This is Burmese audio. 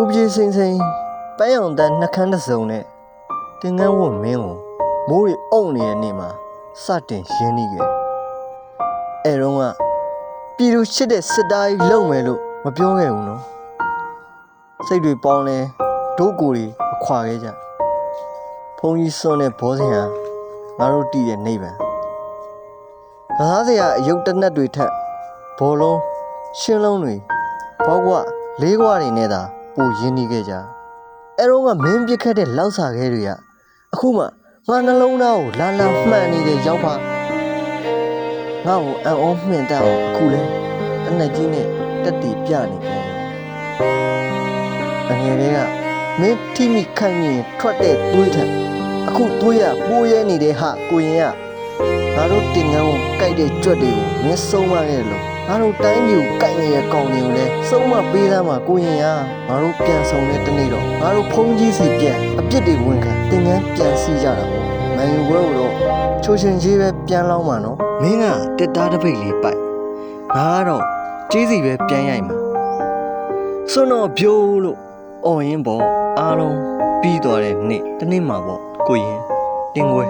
ဥပကြီးစိမ့်စိမ့်ပန်းရောင်တန်းနှကန်းတစ်စုံနဲ့တင်ငန်းဝတ်မင်းကိုမိုးရီအုံနေတဲ့နေ့မှာစတင်ရင်းနှီးခဲ့အဲတော့ကပြည်သူရှစ်တဲ့စစ်သားကြီးလုံမယ်လို့မပြောခဲ့ဘူးနော်စိတ်တွေပေါင်းလဲဒုတ်ကိုယ်တွေအခွာခဲ့ကြဘုန်းကြီးစွန်းတဲ့ဘောစင်ဟာငါတို့တည်တဲ့နေဗံကစားစရာအယုတ်တနက်တွေထက်ဘောလုံးရှင်းလုံးတွေဘောကွလေးကွာတွေနဲ့သာ ပိုရင်းနှီးခဲ့ကြအဲတော့ကမင်းပြစ်ခတ်တဲ့လောက်စာခဲတွေကအခုမှငါနှလုံးသားကိုလာလာမှန်နေတဲ့ရောက်ပါငါ့ကိုအံ့ဩမှင်တတ်အောင်အခုလဲတနက်ကြီးနဲ့တက်တီပြနေပြန်တယ်အငယ်တွေကမင်းထိမိခိုက်မြင်ထွက်တဲ့သွေးထက်အခုသွေးရပိုးရဲနေတဲ့ဟာကိုရင်ကငါတို့တင်ငန်းကိုကြိုက်တဲ့ကြွက်တွေကိုမင်းဆုံးမခဲ့လို့ ငါတို့တိုင်းမျိုးကြိုက်နေတဲ့ကောင်တွေကိုလည်းဆုံးမပေးသားမှာကိုရင်ကငါတို့ပြန်ဆောင်တဲ့တနေ့တော့ငါတို့ဖုန်းကြီးစီပြန်အပြစ်တွေဝင်ခံတင်ငန်းပြန်စီကြတာပေါ့မန်ယူဘဲကိုတော့ချိုရှင်ကြီးပဲပြန်လောင်းမှာနော်မင်းကတက်သားတစ်ပိတ်လေးပိုက်ငါကတော့ကြီးစီပဲပြန်ရိုက်မှာစွန်းတော့ပြိုးလို့အော်ရင်ပေါ့အားလုံးပြီးသွားတဲ့နေ့တနေ့မှာပေါ့ကိုရင်တင်ခွဲ